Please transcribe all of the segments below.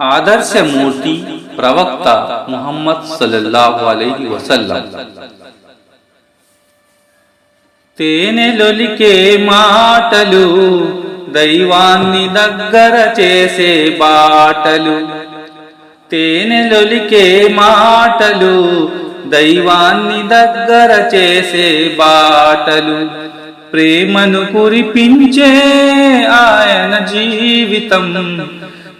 ఆదర్శమూర్తి ప్రవక్త ముహమ్మద్ సల్లల్లాహు అలైహి వసల్లం. తేనెలొలికే మాటలు దైవాన్ని దగ్గర చేసే బాటలు. తేనెలొలికే మాటలు దైవాన్ని దగ్గర చేసే బాటలు. ప్రేమను కురిపించే ఆయన జీవితం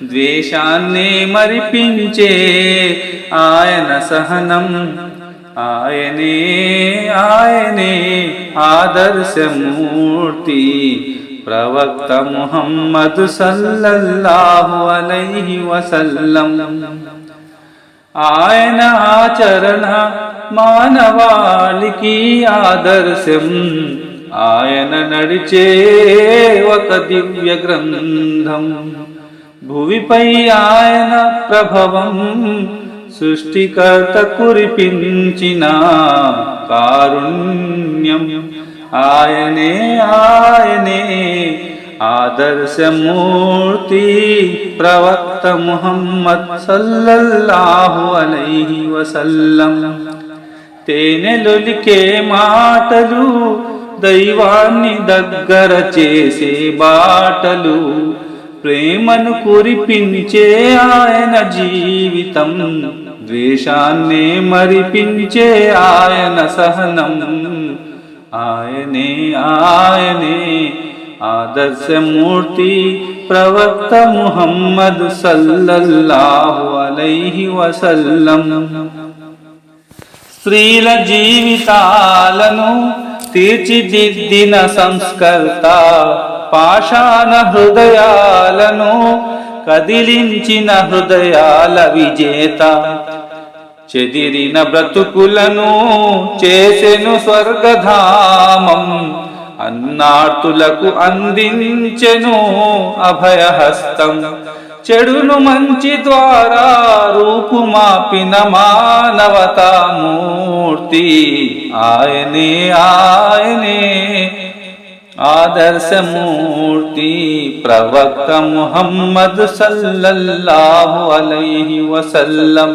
ద్వేషాన్ని మరిపించే ఆయన సహనం. ఆయనే ఆయనే ఆదర్శమూర్తి. ప్రవక్త ముహమ్మద్ సల్లల్లాహు అలైహి వసల్లం. ఆయన ఆచరణ మానవాళికి ఆదర్శం. ఆయన నడిచే ఒక దివ్య గ్రంథం. భువిపై ఆయన ప్రభవం సృష్టికర్త కురిపించిన కారుణ్యం. ఆయనే ఆయనే ఆదర్శమూర్తి ప్రవక్త ముహమ్మద్ సల్లల్లాహు అలైహి వసల్లం. తేనెలొలికే మాటలు దైవాన్ని దగ్గర చేసే బాటలు ప్రేమను కురిపించే ఆయన జీవితం ద్వేషాన్నే మరిపించే ఆయన సహనం. ఆయనే ఆయనే ఆదర్శమూర్తి ప్రవక్త ముహమ్మద్ సల్లల్లాహు అలైహి వసల్లం. స్త్రీల జీవితాలను తీర్చిదిద్దిన సంస్కర్త పాషాణ హృదయాలను కదిలించిన హృదయాల విజేత. చెదిరిన బ్రతుకులను చేసెను స్వర్గధామం అన్నార్తులకు అందించెను అభయహస్తం. చెడును మంచి ద్వారా రూపుమాపిన మానవతామూర్తి ఆయనే ఆయనే ఆదర్శమూర్తి ప్రవక్త ముహమ్మద్ సల్లల్లాహు అలైహి వసల్లం.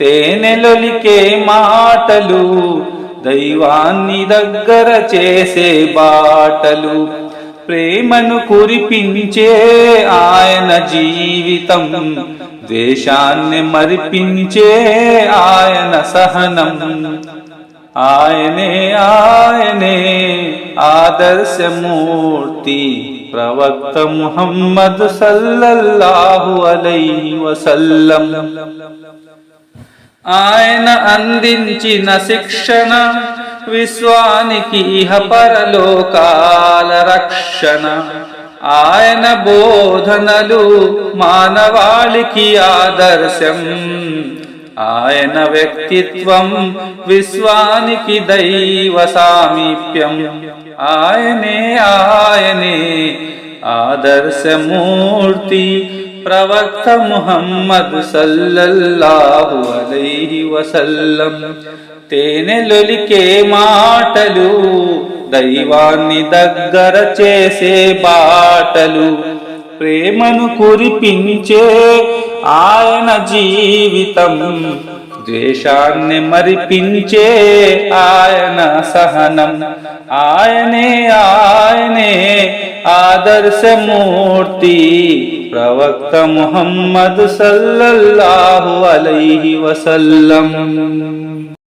తేనెలొలికే మాటలు దైవాన్ని దగ్గర చేసే బాటలు ప్రేమను కురిపించే ఆయన జీవితం ద్వేషాన్ని మరిపించే ఆయన సహనం. ఆయనే ఆయనే ఆదర్శమూర్తి ప్రవక్త ముహమ్మద్ సల్లల్లాహు అలై వసల్లం. ఆయన అందించిన శిక్షణ విశ్వానికి ఇహ పరలోకాల రక్షణ. ఆయన బోధనలు మానవాళికి ఆదర్శం. ఆయన వ్యక్తిత్వం విశ్వానికి దైవ సామీప్యం. ఆయనే ఆయనే ఆదర్శమూర్తి ప్రవక్త ముహమ్మద్ సల్లల్లాహు అలైహి వసల్లం. తేనెలొలికే మాటలు దైవాన్ని దగ్గర చేసే బాటలు ప్రేమను కురిపించే ఆయన జీవితం ద్వేషాన్ని మరిపించే ఆయన సహనం. ఆయనే ఆయనే ఆదర్శమూర్తి ప్రవక్త ముహమ్మద్ సల్లల్లాహు అలైహి వసల్లం.